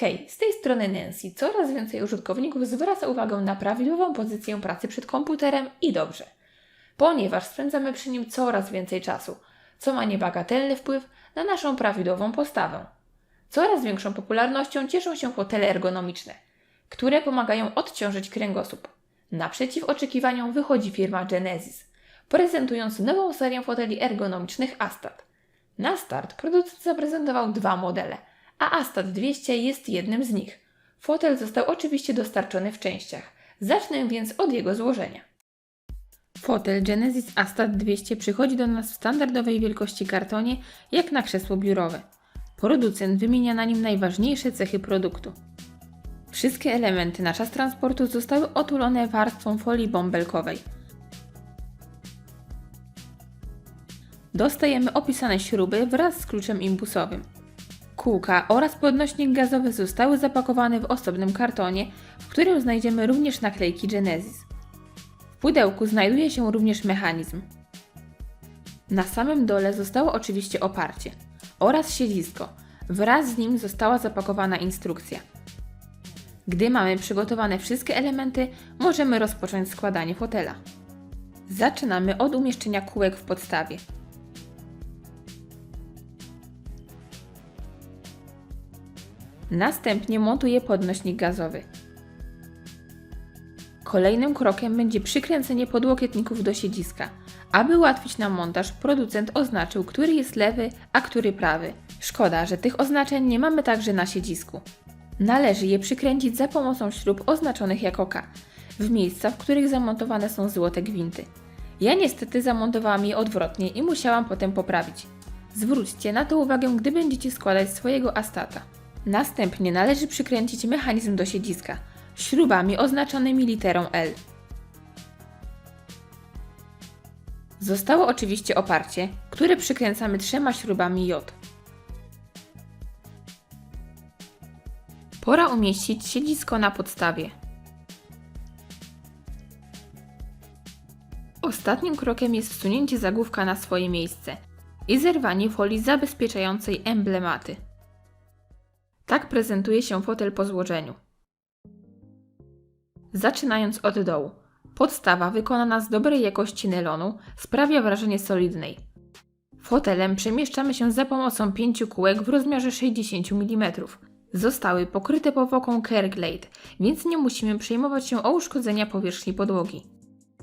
Hej, z tej strony Nancy. Coraz więcej użytkowników zwraca uwagę na prawidłową pozycję pracy przed komputerem i dobrze, ponieważ spędzamy przy nim coraz więcej czasu, co ma niebagatelny wpływ na naszą prawidłową postawę. Coraz większą popularnością cieszą się fotele ergonomiczne, które pomagają odciążyć kręgosłup. Naprzeciw oczekiwaniom wychodzi firma Genesis, prezentując nową serię foteli ergonomicznych Astat. Na start producent zaprezentował dwa modele, a Astat 200 jest jednym z nich. Fotel został oczywiście dostarczony w częściach. Zacznę więc od jego złożenia. Fotel Genesis Astat 200 przychodzi do nas w standardowej wielkości kartonie, jak na krzesło biurowe. Producent wymienia na nim najważniejsze cechy produktu. Wszystkie elementy na czas transportu zostały otulone warstwą folii bąbelkowej. Dostajemy opisane śruby wraz z kluczem imbusowym. Kółka oraz podnośnik gazowy zostały zapakowane w osobnym kartonie, w którym znajdziemy również naklejki Genesis. W pudełku znajduje się również mechanizm. Na samym dole zostało oczywiście oparcie oraz siedzisko. Wraz z nim została zapakowana instrukcja. Gdy mamy przygotowane wszystkie elementy, możemy rozpocząć składanie fotela. Zaczynamy od umieszczenia kółek w podstawie. Następnie montuję podnośnik gazowy. Kolejnym krokiem będzie przykręcenie podłokietników do siedziska. Aby ułatwić nam montaż, producent oznaczył, który jest lewy, a który prawy. Szkoda, że tych oznaczeń nie mamy także na siedzisku. Należy je przykręcić za pomocą śrub oznaczonych jako K, w miejsca, w których zamontowane są złote gwinty. Ja niestety zamontowałam je odwrotnie i musiałam potem poprawić. Zwróćcie na to uwagę, gdy będziecie składać swojego astata. Następnie należy przykręcić mechanizm do siedziska śrubami oznaczonymi literą L. Zostało oczywiście oparcie, które przykręcamy trzema śrubami J. Pora umieścić siedzisko na podstawie. Ostatnim krokiem jest wsunięcie zagłówka na swoje miejsce i zerwanie folii zabezpieczającej emblematy. Tak prezentuje się fotel po złożeniu. Zaczynając od dołu. Podstawa wykonana z dobrej jakości nylonu sprawia wrażenie solidnej. Fotelem przemieszczamy się za pomocą pięciu kółek w rozmiarze 60 mm. Zostały pokryte powłoką Kerglade, więc nie musimy przejmować się o uszkodzenia powierzchni podłogi.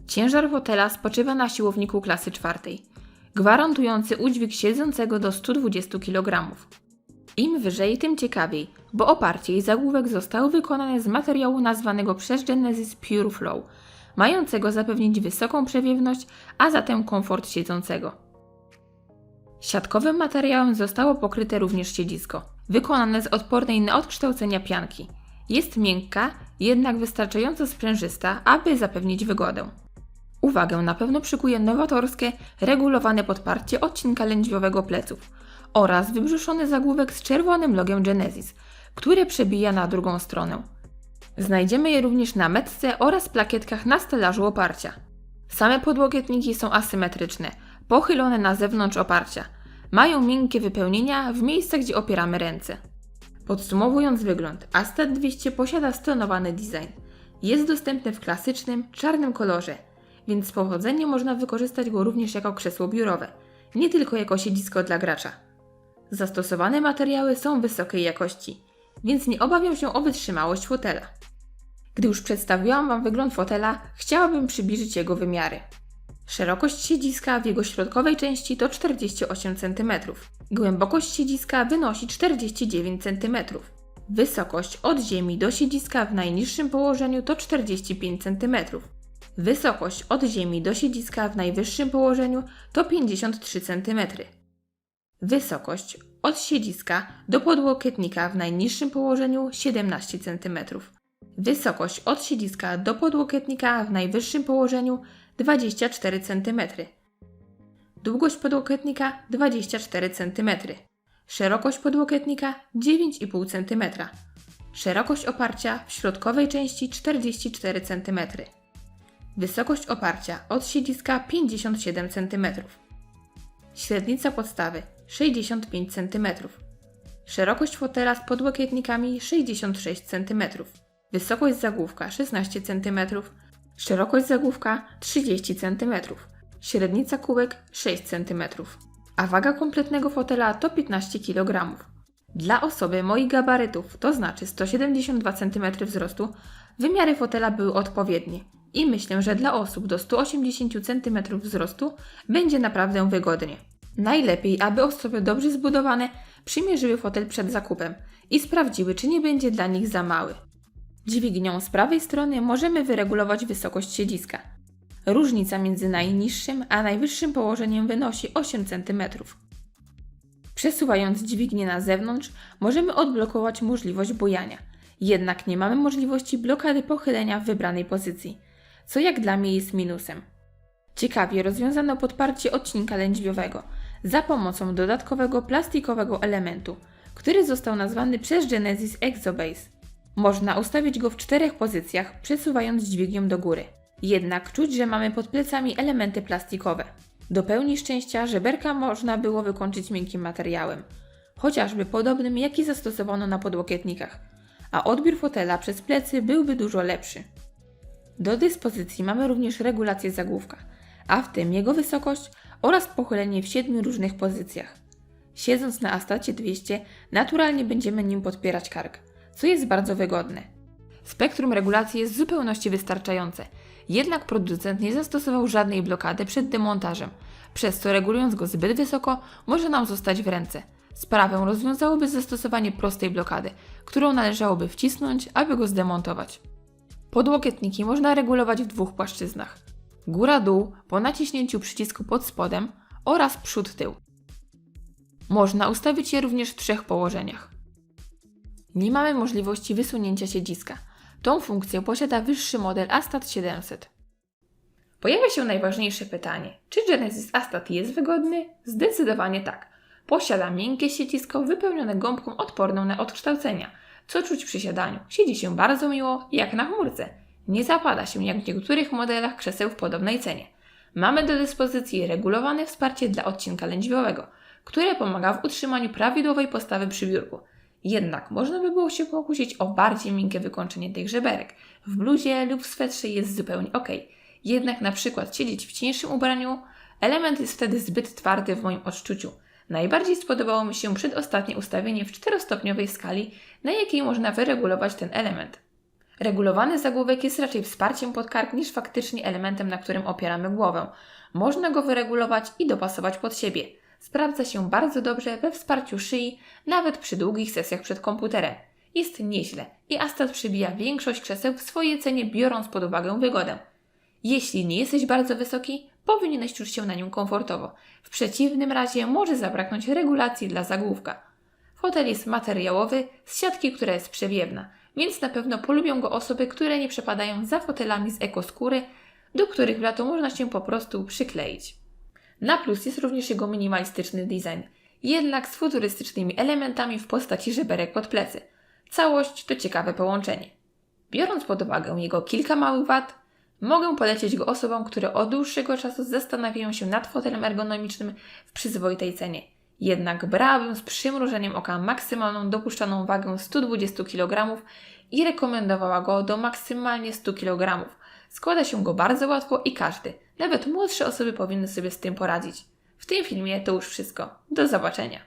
Ciężar fotela spoczywa na siłowniku klasy czwartej, gwarantujący udźwig siedzącego do 120 kg. Im wyżej, tym ciekawiej, bo oparcie i zagłówek zostały wykonane z materiału nazwanego przez Genesis Pure Flow, mającego zapewnić wysoką przewiewność, a zatem komfort siedzącego. Siatkowym materiałem zostało pokryte również siedzisko, wykonane z odpornej na odkształcenia pianki. Jest miękka, jednak wystarczająco sprężysta, aby zapewnić wygodę. Uwagę na pewno przykuje nowatorskie, regulowane podparcie odcinka lędźwiowego pleców oraz wybrzuszony zagłówek z czerwonym logiem Genesis, które przebija na drugą stronę. Znajdziemy je również na metce oraz plakietkach na stelażu oparcia. Same podłokietniki są asymetryczne, pochylone na zewnątrz oparcia. Mają miękkie wypełnienia w miejscach, gdzie opieramy ręce. Podsumowując wygląd, Astat 200 posiada stonowany design. Jest dostępny w klasycznym, czarnym kolorze, więc z powodzeniem można wykorzystać go również jako krzesło biurowe, nie tylko jako siedzisko dla gracza. Zastosowane materiały są wysokiej jakości, więc nie obawiam się o wytrzymałość fotela. Gdy już przedstawiłam Wam wygląd fotela, chciałabym przybliżyć jego wymiary. Szerokość siedziska w jego środkowej części to 48 cm. Głębokość siedziska wynosi 49 cm. Wysokość od ziemi do siedziska w najniższym położeniu to 45 cm. Wysokość od ziemi do siedziska w najwyższym położeniu to 53 cm. Wysokość od siedziska do podłokietnika w najniższym położeniu 17 cm. Wysokość od siedziska do podłokietnika w najwyższym położeniu 24 cm. Długość podłokietnika 24 cm. Szerokość podłokietnika 9,5 cm. Szerokość oparcia w środkowej części 44 cm. Wysokość oparcia od siedziska 57 cm. Średnica podstawy 65 cm. Szerokość fotela z podłokietnikami 66 cm. Wysokość zagłówka 16 cm. Szerokość zagłówka 30 cm. Średnica kółek 6 cm. A waga kompletnego fotela to 15 kg. Dla osoby moich gabarytów, to znaczy 172 cm wzrostu, wymiary fotela były odpowiednie i myślę, że dla osób do 180 cm wzrostu będzie naprawdę wygodnie. Najlepiej, aby osoby dobrze zbudowane przymierzyły fotel przed zakupem i sprawdziły, czy nie będzie dla nich za mały. Dźwignią z prawej strony możemy wyregulować wysokość siedziska. Różnica między najniższym a najwyższym położeniem wynosi 8 cm. Przesuwając dźwignię na zewnątrz, możemy odblokować możliwość bujania. Jednak nie mamy możliwości blokady pochylenia w wybranej pozycji, co jak dla mnie jest minusem. Ciekawie rozwiązano podparcie odcinka lędźwiowego za pomocą dodatkowego plastikowego elementu, który został nazwany przez Genesis Exobase. Można ustawić go w czterech pozycjach, przesuwając dźwignią do góry. Jednak czuć, że mamy pod plecami elementy plastikowe. Do pełni szczęścia żeberka można było wykończyć miękkim materiałem, chociażby podobnym jaki zastosowano na podłokietnikach, a odbiór fotela przez plecy byłby dużo lepszy. Do dyspozycji mamy również regulację zagłówka, a w tym jego wysokość oraz pochylenie w siedmiu różnych pozycjach. Siedząc na Astacie 200, naturalnie będziemy nim podpierać kark, co jest bardzo wygodne. Spektrum regulacji jest w zupełności wystarczające, jednak producent nie zastosował żadnej blokady przed demontażem, przez co regulując go zbyt wysoko, może nam zostać w ręce. Sprawę rozwiązałoby zastosowanie prostej blokady, którą należałoby wcisnąć, aby go zdemontować. Podłokietniki można regulować w dwóch płaszczyznach. Góra-dół po naciśnięciu przycisku pod spodem oraz przód-tył. Można ustawić je również w trzech położeniach. Nie mamy możliwości wysunięcia siedziska. Tą funkcję posiada wyższy model Astat 700. Pojawia się najważniejsze pytanie: czy Genesis Astat jest wygodny? Zdecydowanie tak. Posiada miękkie siedzisko wypełnione gąbką odporną na odkształcenia, co czuć przy siadaniu. Siedzi się bardzo miło, jak na chmurce. Nie zapada się jak w niektórych modelach krzeseł w podobnej cenie. Mamy do dyspozycji regulowane wsparcie dla odcinka lędźwiowego, które pomaga w utrzymaniu prawidłowej postawy przy biurku. Jednak można by było się pokusić o bardziej miękkie wykończenie tych żeberek. W bluzie lub w swetrze jest zupełnie ok. Jednak na przykład siedzieć w cieńszym ubraniu, element jest wtedy zbyt twardy w moim odczuciu. Najbardziej spodobało mi się przedostatnie ustawienie w czterostopniowej skali, na jakiej można wyregulować ten element. Regulowany zagłówek jest raczej wsparciem pod kark niż faktycznie elementem, na którym opieramy głowę. Można go wyregulować i dopasować pod siebie. Sprawdza się bardzo dobrze we wsparciu szyi, nawet przy długich sesjach przed komputerem. Jest nieźle i Astat przybija większość krzeseł w swojej cenie, biorąc pod uwagę wygodę. Jeśli nie jesteś bardzo wysoki, powinieneś czuć się na nim komfortowo. W przeciwnym razie może zabraknąć regulacji dla zagłówka. Fotel jest materiałowy, z siatki, która jest przewiewna, więc na pewno polubią go osoby, które nie przepadają za fotelami z ekoskóry, do których w lato można się po prostu przykleić. Na plus jest również jego minimalistyczny design, jednak z futurystycznymi elementami w postaci żeberek pod plecy. Całość to ciekawe połączenie. Biorąc pod uwagę jego kilka małych wad, mogę polecić go osobom, które od dłuższego czasu zastanawiają się nad fotelem ergonomicznym w przyzwoitej cenie. Jednak brałabym z przymrużeniem oka maksymalną dopuszczaną wagę 120 kg i rekomendowała go do maksymalnie 100 kg. Składa się go bardzo łatwo i każdy, nawet młodsze osoby powinny sobie z tym poradzić. W tym filmie to już wszystko. Do zobaczenia.